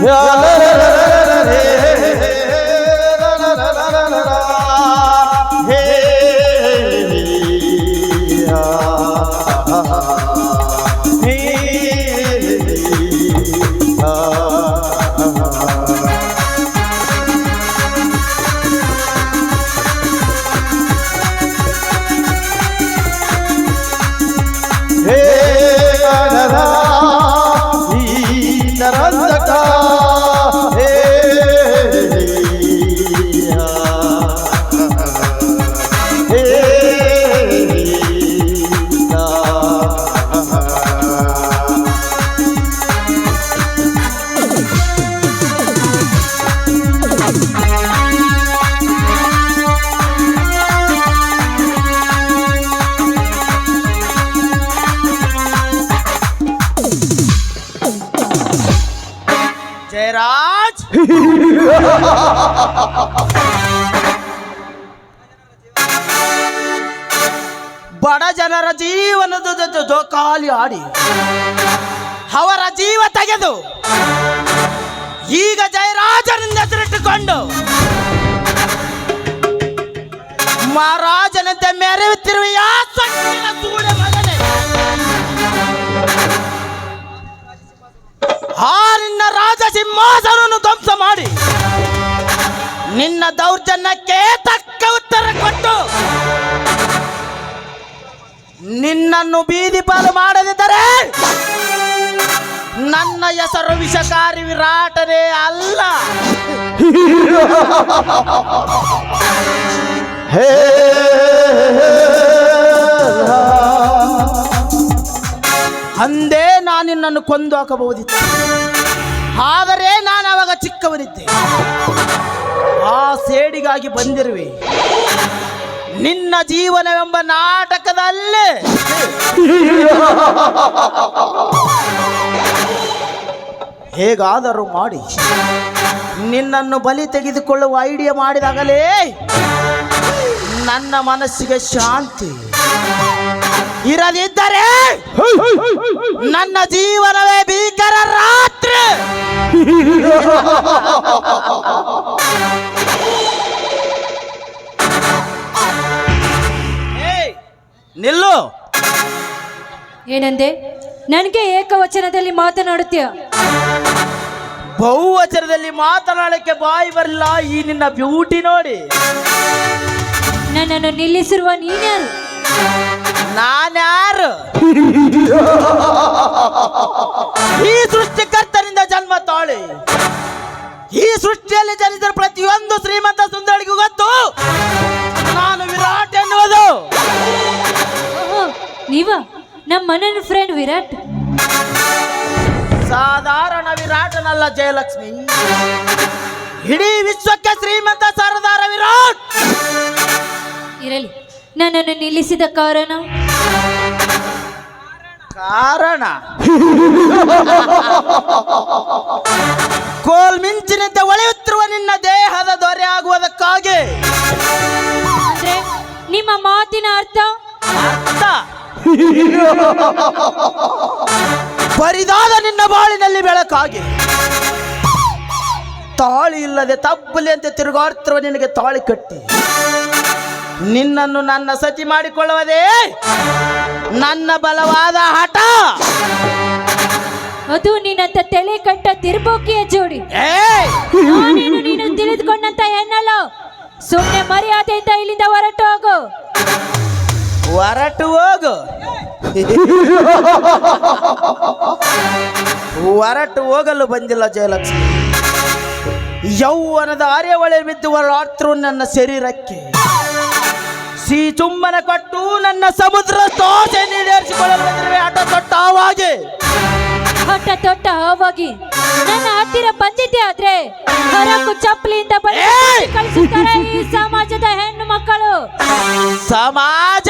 ಹೇ ಬಡ ಜನರ ಜೀವನದ ಜೋಕಾಲಿ ಆಡಿ, ಅವರ ಜೀವ ತೆಗೆದು, ಈಗ ಜಯರಾಜನಿಂದ ಹೆಸರಿಟ್ಟುಕೊಂಡು ಮಹಾರಾಜನಂತೆ ಮೆರೆಯುತ್ತಿರುವ ಯಾ ಸೊಕ್ಕಿನ ಸೂಳೆ ಮಗನೇ? ಆ ನಿನ್ನ ರಾಜ ಸಿಂಹಾಸನವನ್ನು ಧ್ವಂಸ ಮಾಡಿ, ನಿನ್ನ ದೌರ್ಜನ್ಯಕ್ಕೆ ತಕ್ಕ ಉತ್ತರ ಕೊಟ್ಟು ನಿನ್ನನ್ನು ಬೀದಿ ಪಾಲು ಮಾಡದಿದ್ದರೆ ನನ್ನ ಹೆಸರು ವಿಷಕಾರಿ ವಿರಾಟನೇ ಅಲ್ಲ. ಹೇ ಅಂದೇ ನಾನು ನಿನ್ನನ್ನು ಕೊಂದು ಹಾಕಬಹುದಿತ್ತು. ಆದರೆ ನಾನು ಅವಾಗ ಚಿಕ್ಕವನಿದ್ದೆ. ಆ ಸೇಡಿಗಾಗಿ ಬಂದಿರುವೆ. ನಿನ್ನ ಜೀವನವೆಂಬ ನಾಟಕದಲ್ಲೇ. ಹೇಗಾದರೂ ಮಾಡಿ. ನಿನ್ನನ್ನು ಬಲಿ ತೆಗೆದುಕೊಳ್ಳುವ ಐಡಿಯಾ ಮಾಡಿದಾಗಲೇ ನನ್ನ ಮನಸ್ಸಿಗೆ ಶಾಂತಿ ಇರದಿದ್ದರೆ ನನ್ನ ಜೀವನವೇ ಭೀಕರ ರಾತ್ರಿ. ನಿಲ್ಲು. ಏನಂದೆ? ನನಗೆ ಏಕವಚನದಲ್ಲಿ ಮಾತನಾಡುತ್ತೀಯ? ಬಹುವಚನದಲ್ಲಿ ಮಾತನಾಡಕ್ಕೆ ಬಾಯಿ ಬರಲಿಲ್ಲ. ಈ ನಿನ್ನ ಬ್ಯೂಟಿ ನೋಡಿ. ನನ್ನನ್ನು ನಿಲ್ಲಿಸಿರುವ ನೀನ್ಯಾರು? ನಾನ್ಯಾರು? ಈ ಸೃಷ್ಟಿಕರ್ತನಿಂದ ಜನ್ಮ ತಾಳಿ. ಈ ಸೃಷ್ಟಿಯಲ್ಲಿ ಜನಿಸಿದ ಪ್ರತಿಯೊಂದು ಶ್ರೀಮಂತ ಸುಂದರಿಗೂ ಗೊತ್ತು. ನಾನು ವಿರಾಟ್ ನೀವ? ನಮ್ಮ ಮನೆಯ ಫ್ರೆಂಡ್ ವಿರಾಟ್. ಸಾಧಾರಣ ವಿರಾಟನಲ್ಲ ಜಯಲಕ್ಷ್ಮಿ. ಇಡೀ ವಿಶ್ವಕ್ಕೆ ಶ್ರೀಮಂತ ಸರದಾರ ವಿರಾಟ್. ಇರಲಿ ನನ್ನನ್ನು ನಿಲ್ಲಿಸಿದ ಕಾರಣ? ಕಾರಣ? ಕೋಲ್ ಮಿಂಚಿನಂತೆ ಒಳೆಯುತ್ತಿರುವ ನಿನ್ನ ದೇಹದ ದೊರೆ ಆಗುವುದಕ್ಕಾಗಿ. ಅಂದ್ರೆ ನಿಮ್ಮ ಮಾತಿನ ಅರ್ಥ? ಅರ್ಥ. ಬರಿದಾದ ನಿನ್ನ ಬಾಳಿನಲ್ಲಿ ಬೆಳಕಾಗಿ. ತಾಳಿ ಇಲ್ಲದೆ ತಬ್ಬಲಿ ಅಂತ ತಿರುಗಾಡ್ತಿರುವ ನಿನಗೆ ತಾಳಿ ಕಟ್ಟಿ. ನಿನ್ನನ್ನು ನನ್ನ ಸತಿ ಮಾಡಿಕೊಳ್ಳುವುದೇ ನನ್ನ ಬಲವಾದ ಹಠ. ಅದು ನಿನ್ನಂತ ತಲೆ ಕಟ್ಟ ತಿರುಬೋಕಿಯ ಜೋಡಿ. ನಾನೇನು ನೀನು ತಿಳಿದುಕೊಂಡಂತ ಎನ್ನಲ್ಲ. ಸುಮ್ಮನೆ ಮರ್ಯಾದೆಯಿಂದ ಇಲ್ಲಿಂದ ಹೊರಟು ಹೋಗು. ಹೊರಟು ಹೋಗು. ಹೊರಟು ಹೋಗಲು ಬಂದಿಲ್ಲ ಜಯಲಕ್ಷ್ಮಿ. ಯೌವನದ ಅರೆವಳೆ ಬಿದ್ದು ಹೊರಾತ್ರು ನನ್ನ ಶರೀರಕ್ಕೆ. ಸಿ ಚುಂಬನ ಕೊಟ್ಟು ನನ್ನ ಸಮುದ್ರ ದೋಸೆ ನೀಡೇರಿಸಿಕೊಳ್ಳಲು ಬಂದಿರುವೆ. ಆಟ ತೊಟ್ಟ ಆವಾಗೆ ಆಟ ತೊಟ್ಟ ಹೋಗಿ ನನ್ನ ಹತ್ತಿರ ಬಂದಿದ್ದೆ ಆದ್ರೆ ಹೊರಕು ಚಪ್ಪಲಿಯಿಂದ! ಕಳಿಸುತ್ತಾರೆ ಈ ಸಮಾಜದ ಹೆಣ್ಣು ಮಕ್ಕಳು. ಸಮಾಜ!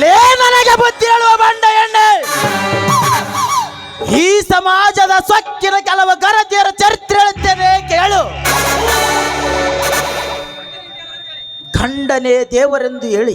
ಲೇ ನನಗೆ ಬುದ್ಧಿ ಹೇಳುವ ಬಂಡ ಎಣ್ಣೆ ಈ ಸಮಾಜದ ಸೊಕ್ಕಿನ ಕೆಲವು ಗರತಿಯರ ಚರಿತ್ರೆ ಹೇಳುತ್ತೇನೆ ಕೇಳು ಗಂಡನೇ ದೇವರೆಂದು ಹೇಳಿ.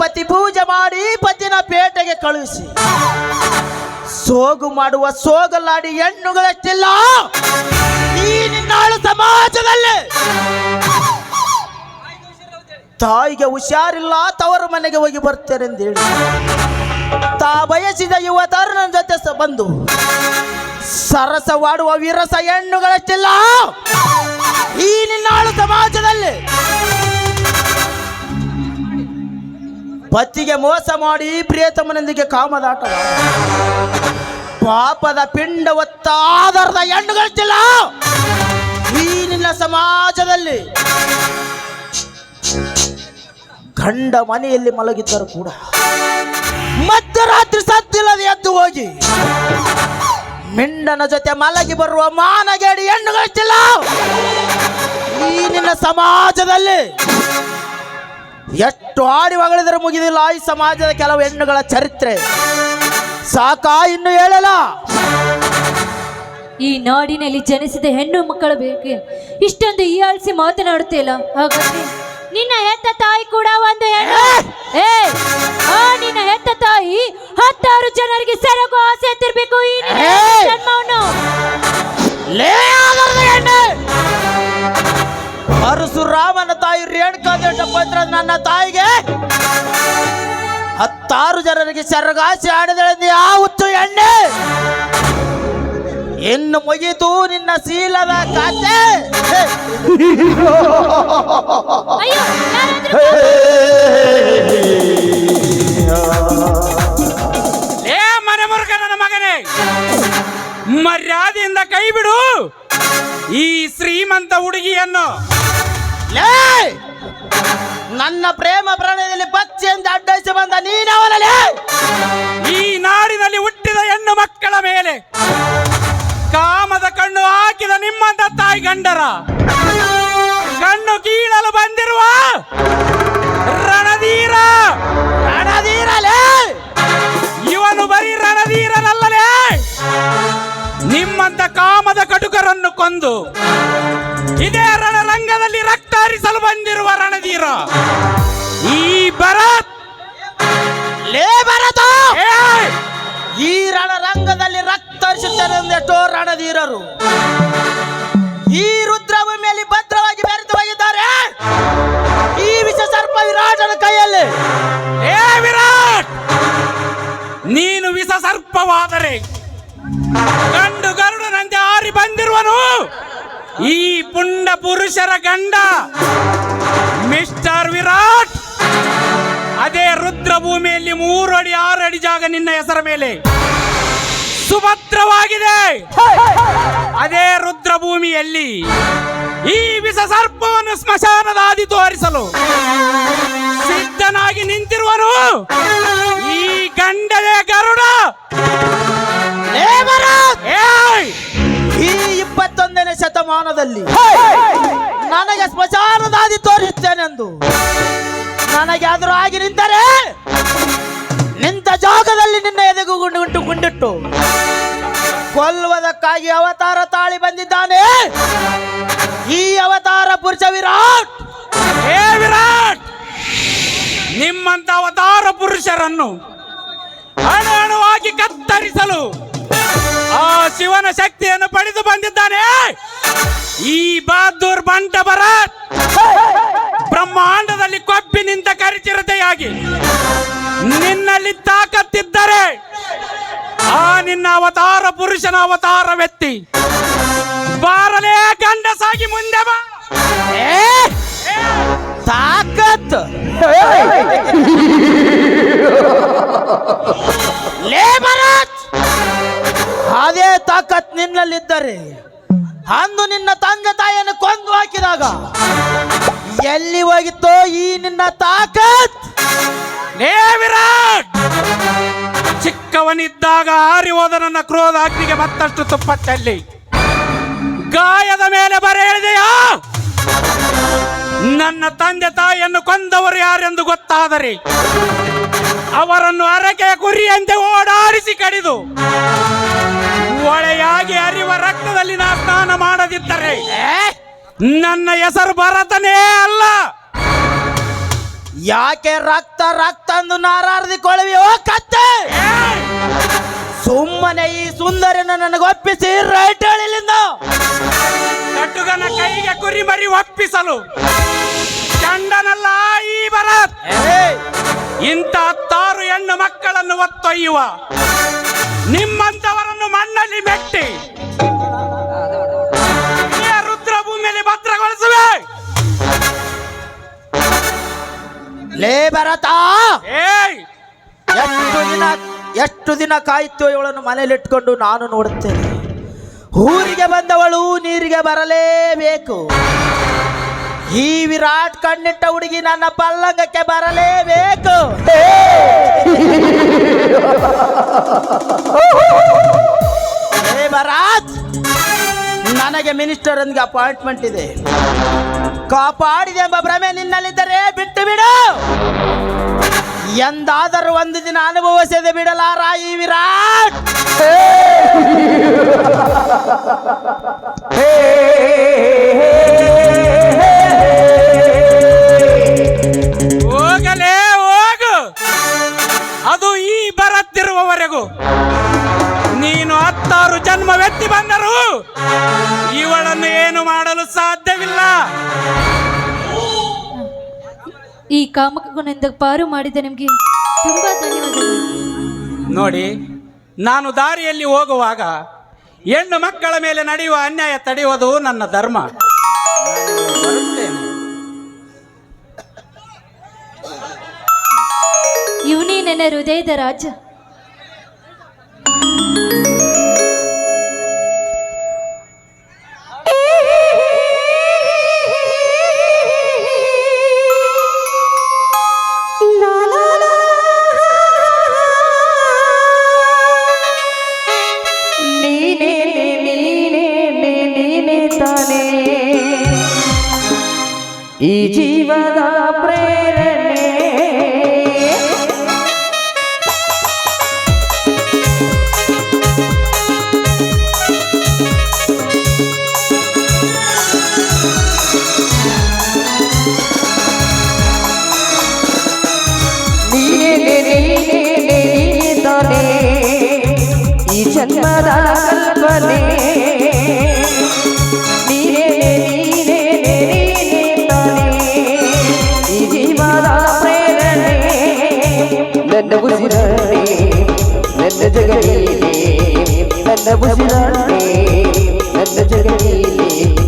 ಪತಿ ಪೂಜೆ ಮಾಡಿ ಪತಿನ ಪೇಟೆಗೆ ಕಳುಹಿಸಿ. ಸೋಗು ಮಾಡುವ ಸೋಗಲಾಡಿ ಹೆಣ್ಣುಗಳಷ್ಟಿಲ್ಲ ಈ ನಿನ್ನಾಳು ಸಮಾಜದಲ್ಲಿ. ತಾಯಿಗೆ ಹುಷಾರಿಲ್ಲ, ತವರ ಮನೆಗೆ ಹೋಗಿ ಬರ್ತಾರೆ ಎಂದು ಹೇಳಿ ತಾ ಬಯಸಿದ ಯುವ ನನ್ನ ಜೊತೆ ಬಂದು. ಸರಸವಾಡುವ ವಿರಸ ಹೆಣ್ಣುಗಳಷ್ಟಿಲ್ಲ ಈ ನಿನ್ನಾಳು ಸಮಾಜದಲ್ಲಿ. ಪತಿಗೆ ಮೋಸ ಮಾಡಿ ಪ್ರಿಯತಮನೊಂದಿಗೆ ಕಾಮದಾಟ ಪಾಪದ ಪಿಂಡ ಒತ್ತಾದರದ ಹೆಣ್ಣುಗಳಿಲ್ಲ ಈ ನಿನ್ನ ಸಮಾಜದಲ್ಲಿ ಗಂಡ ಮನೆಯಲ್ಲಿ ಮಲಗಿದ್ದರು ಕೂಡ ಮಧ್ಯರಾತ್ರಿ ಸದ್ದಿಲ್ಲದೆ ಎದ್ದು ಹೋಗಿ ಮಿಂಡನ ಜೊತೆ ಮಲಗಿ ಬರುವ ಮಾನಗೇಡಿ ಹೆಣ್ಣುಗಳಿಲ್ಲ ಈ ನಿನ್ನ ಸಮಾಜದಲ್ಲಿ ಎಷ್ಟು ಆಡಿ ಹೊಗಳಿದ್ರೆ ಮುಗಿದಿಲ್ಲ. ಈ ಸಮಾಜದ ಕೆಲವು ಹೆಣ್ಣುಗಳ ಚರಿತ್ರೆ. ಸಾಕಾ ಇನ್ನು ಹೇಳಲ್ಲ. ಈ ನಾಡಿನಲ್ಲಿ ಜನಿಸಿದ ಹೆಣ್ಣು ಮಕ್ಕಳು ಬೇಕು ಇಷ್ಟೊಂದು ಈ ಆಳ್ಸಿ ಮಾತನಾಡುತ್ತಿಲ್ಲ ಹಾಗಾಗಿ ನಿನ್ನ ಹೆತ್ತ ತಾಯಿ ಕೂಡ ಒಂದು ಹೆಣ್ಣು. ಏ! ಆ ನಿನ್ನ ಹೆತ್ತ ತಾಯಿ ಹತ್ತಾರು ಜನರಿಗೆ ಸೆರಗು ಆಸೆ ತಿರ್ಬೇಕು. ಈ ನಿನ್ನ ಜನ್ಮವನ್ನು. ಲೇ ಹೆಣ್ಣೆ! ಪರಶುರಾಮನ ತಾಯಿ ರೇಣುಕಾದೇಶ ಪತ್ರ ನನ್ನ ತಾಯಿಗೆ ಹತ್ತಾರು ಜನರಿಗೆ ಸರಗಾಸಿ ಆಡಿದಳೆಂದು ಆ ಹುಚ್ಚು ಎಣ್ಣೆ ಇನ್ನು ಮುಗಿತು ನಿನ್ನ ಶೀಲದ ಕಾತೆ ಏ ಮನೆ ಮುರುಗ ನನ್ನ ಮಗನೇ ಮರ್ಯಾದೆಯಿಂದ ಕೈ ಬಿಡು ಈ ಶ್ರೀಮಂತ ಹುಡುಗಿಯನ್ನು ಲೇ! ನನ್ನ ಪ್ರೇಮ ಪ್ರಣಯದಲ್ಲಿ ಬಚ್ಚಿ ಎಂದು ಅಡ್ಡಾಯಿಸಿ ಬಂದ ನೀನವನಲೇ ಈ ನಾಡಿನಲ್ಲಿ ಹುಟ್ಟಿದ ಹೆಣ್ಣು ಮಕ್ಕಳ ಮೇಲೆ ಕಾಮದ ಕಣ್ಣು ಹಾಕಿದ ನಿಮ್ಮಂತ ತಾಯಿ ಗಂಡರ ಕಣ್ಣು ಕೀಳಲು ಬಂದಿರುವ ರಣಧೀರ ರಣಧೀರಲೇ ಕೊಂದು ಇದೇ ರಣರಂಗದಲ್ಲಿ ರಕ್ತ ಹರಿಸಲು ಬಂದಿರುವ ರಣಧೀರ. ಈ ಭರತ್ ಲೇ ಭರತ! ಈ ರಣರಂಗದಲ್ಲಿ ರಕ್ತರಿಸುತ್ತಾರೆ ಎಷ್ಟೋ ರಣಧೀರರು. ಈ ರುದ್ರಭೂಮಿಯಲ್ಲಿ ಭದ್ರವಾಗಿ ಬೆರೆತು ಹೋಗಿದ್ದಾರೆ. ಈ ವಿಷ ಸರ್ಪ ವಿರಾಟನ ಕೈಯಲ್ಲಿ. ಏ ವಿರಾಟ್! ನೀನು ವಿಷ ಸರ್ಪವಾದರೆ ಗಂಡು ಗರುಡನಂತೆ ಆರಿ ಬಂದಿರುವನು. ಈ ಪುಂಡ ಪುರುಷರ ಗಂಡ ಮಿಸ್ಟರ್ ವಿರಾಟ್. ಅದೇ ರುದ್ರ ಭೂಮಿಯಲ್ಲಿ ಮೂರು ಅಡಿ, ಆರು ಅಡಿ ಜಾಗ ನಿನ್ನ ಹೆಸರ ಮೇಲೆ. ಸುಭದ್ರವಾಗಿದೆ. ಅದೇ ರುದ್ರ ಭೂಮಿಯಲ್ಲಿ ಸರ್ಪವನ್ನು ಸ್ಮಶಾನದ ಆದಿ ತೋರಿಸಲು ಸಿದ್ಧನಾಗಿ ನಿಂತಿರುವನು. ಈ ಗಂಡವೇ ಗರುಡ! ಈ ಇಪ್ಪತ್ತೊಂದನೇ ಶತಮಾನದಲ್ಲಿ ನನಗೆ ಸ್ಮಶಾನದಾದಿ ನನಗೆ ಆದರೂ ಆಗಿ ನಿಂತರೆ ನಿಂತ ಜಾಗದಲ್ಲಿ ನಿನ್ನ ಎದೆಗೂ ಗುಂಡು ಗುಂಟು ಗುಂಡಿಟ್ಟು? ಕೊಲ್ಲುವುದಕ್ಕಾಗಿ ಅವತಾರ ತಾಳಿ ಬಂದಿದ್ದಾನೆ. ಈ ಅವತಾರ ಪುರುಷ ವಿರಾಟ್. ಹೇ ವಿರಾಟ್! ನಿಮ್ಮಂತ ಅವತಾರ ಪುರುಷರನ್ನು ಅಣು ಅಣುವಾಗಿ ಕತ್ತರಿಸಲು ಆ ಶಿವನ ಶಕ್ತಿಯನ್ನು ಪಡೆದು ಬಂದಿದ್ದಾನೆ. ಈ ಬಹದ್ದೂರ್ ಬಂಟ ಭರತ್. ಬ್ರಹ್ಮಾಂಡದಲ್ಲಿ ಕೊಬ್ಬಿ ನಿಂತ ಕರಿಚಿರತೆಯಾಗಿ ನಿನ್ನಲ್ಲಿ ತಾಕತ್ತಿದ್ದರೆ ಆ ನಿನ್ನ ಅವತಾರ ಪುರುಷನ ಅವತಾರ ವ್ಯಕ್ತಿ ಬಾರಲೇ ಗಂಡಸಾಗಿ ಮುಂದೆ ಬಾ. ತಾಕತ್. ಲೇ ಭರತ್. ಅದೇ ತಾಕತ್ ನಿನ್ನಲ್ಲಿದ್ದರೆ. ಅಂದು ನಿನ್ನ ತಂದೆ ತಾಯಿಯನ್ನು ಕೊಂದು ಹಾಕಿದಾಗ ಎಲ್ಲಿ ಹೋಗಿತ್ತೋ ಈ ನಿನ್ನ ತಾಕತ್? ವಿರಾಟ್ ಚಿಕ್ಕವನಿದ್ದಾಗ ಹಾರಿ ಹೋದ ನನ್ನ ಕ್ರೋಧ ಅಗ್ನಿಗೆ ಮತ್ತಷ್ಟು ತುಪ್ಪ ಚೆಲ್ಲಿ ಗಾಯದ ಮೇಲೆ ಬರ ಹೇಳಿದೆಯಾ ನನ್ನ ತಂದೆ ತಾಯಿಯನ್ನು ಕೊಂದವರು ಯಾರೆಂದು ಗೊತ್ತಾದರೆ, ಅವರನ್ನು ಅರಕೆಯ ಕುರಿಯಂತೆ ಓಡಾಡಿಸಿ ಕಡಿದು ಹರಿಯುವ ರಕ್ತದಲ್ಲಿ ನಾ ಸ್ನಾನ ಮಾಡದಿದ್ದರೆ? ನನ್ನ ಹೆಸರು ಭರತನೇ ಅಲ್ಲ. ಯಾಕೆ ರಕ್ತ ರಕ್ತ ಅಂದು ನಾರಾರ್ದಿಕೊಳ್ಳವಿ ಓ ಕತ್ತೆ? ಸುಮ್ಮನೆ ಈ ಸುಂದರಿನ ನನಗೊಪ್ಪಿಸಿ ರೈಟ್ ಹೇಳಿಲ್ಲಿಂದ ಕಟ್ಟುಗನ ಕೈಗೆ ಕುರಿ ಮರಿ ಒಪ್ಪಿಸಲು ಚಂಡನಲ್ಲ ಈ ಭರತ್. ಇಂಥ ಹತ್ತಾರು ಹೆಣ್ಣು ಮಕ್ಕಳನ್ನು ಒತ್ತೊಯ್ಯುವ ನಿಮ್ಮಂತವರನ್ನು ಏಯ್! ಎಷ್ಟು ದಿನ ಎಷ್ಟು ದಿನ ಕಾಯ್ತು ಇವಳನ್ನು ಮನೇಲಿಟ್ಕೊಂಡು ನಾನು ನೋಡುತ್ತೇನೆ. ಊರಿಗೆ ಬಂದವಳು ನೀರಿಗೆ ಬರಲೇಬೇಕು. ಈ ವಿರಾಟ್ ಕಣ್ಣಿಟ್ಟ ಹುಡುಗಿ ನನ್ನ ಪಲ್ಲಂಗಕ್ಕೆ ಬರಲೇಬೇಕು. ನನಗೆ ಮಿನಿಸ್ಟರ್ ಅಪಾಯಿಂಟ್ಮೆಂಟ್ ಇದೆ. ಕಾಪಾಡಿದೆ ಎಂಬ ಭ್ರಮೆ ನಿನ್ನಲ್ಲಿದ್ದರೆ ಬಿಟ್ಟು ಬಿಡು. ಎಂದಾದರೂ ಒಂದು ದಿನ ಅನುಭವಿಸದೆ ಬಿಡಲಾರ ಈ ವಿರಾಟ್? ಹೋಗಲೇ ಹೋಗು. ಅದು ಈ ಬರತ್ತಿರುವವರೆಗೂ. ನೀನು ಹತ್ತಾರು ಜನ್ಮವೆತ್ತಿ ಬಂದರು ಇವಳನ್ನು ಏನು ಮಾಡಲು ಸಾಧ್ಯವಿಲ್ಲ. ಈ ಕಾಮಕಗುಣದಿಂದ ಪಾರು ಮಾಡಿದ ನಿಮಗೆ ತುಂಬಾ ಧನ್ಯವಾದಗಳು. ನೋಡಿ ನಾನು ದಾರಿಯಲ್ಲಿ ಹೋಗುವಾಗ ಹೆಣ್ಣು ಮಕ್ಕಳ ಮೇಲೆ ನಡೆಯುವ ಅನ್ಯಾಯ ತಡೆಯುವುದು ನನ್ನ ಧರ್ಮ. ಇವನೇ ನನ್ನ ಹೃದಯದ ರಾಜ. ಈ ಜೀವದ ಪ್ರೇರಣೆ ನೀನೇ ನೀನೇ ನೀನೇ ತಾನೇ ಈ ಜನ್ಮದ ಕಲ್ಪನೆ ನನ್ನ ಉಸಿರೇ ನನ್ನ ಜಗಲೀಲೆ ನನ್ನ ಉಸಿರೇ ನನ್ನ ಜಗಲೀಲೆ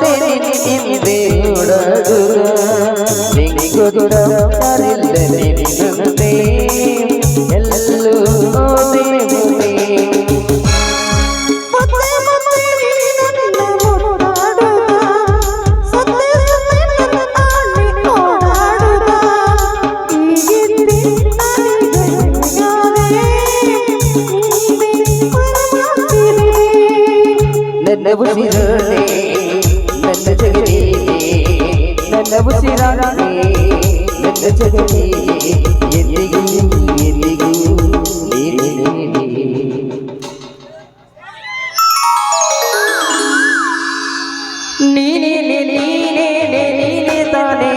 ನಿನ್ನಿಂದೆ ನೋಡಗುರ ನಿಂಗೊದರ ಕರಿಲ್ಲ ನೀನೇ ನೀನೇ ನೀನೇ ತಾನೇ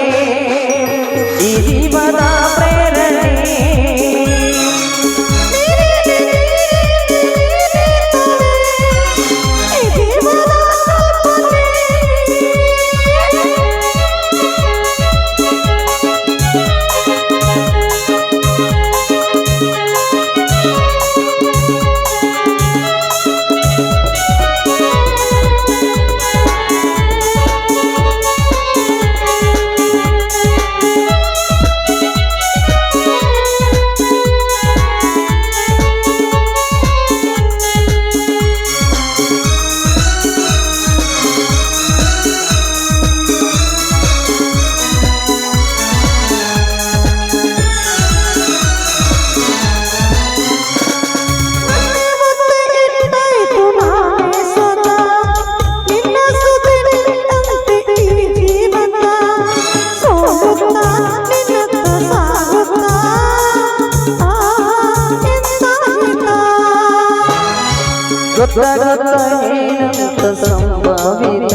ಜಗತ್ತೇನಂತ ಸಂಭವಿತ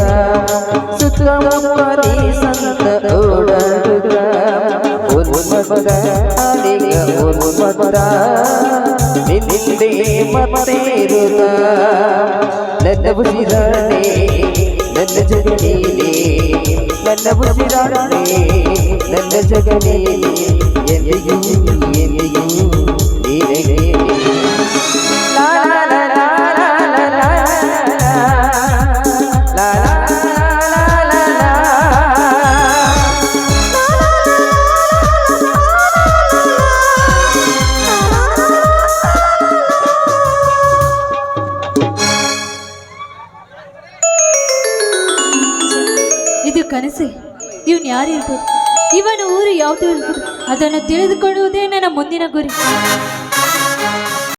ಸುತ್ತಮುತ್ತಲಿ ಸಂತ ಓಡರುಗ ಉನ್ಮದ ಅಧಿಕ ಉನ್ಮದ ನಿನ್ನಿಂದೆ ಮತ್ತೆ ಇರುಗ ನನ್ನ ಬುಸಿರಾಣೆ ನನ್ನ ಜಗನೀಲಿ ನನ್ನ ಬುಸಿರಾಣೆ ನನ್ನ ಜಗನೀಲಿ ಎಲ್ಲಿಗೂ ಎಲ್ಲಿಗೂ. good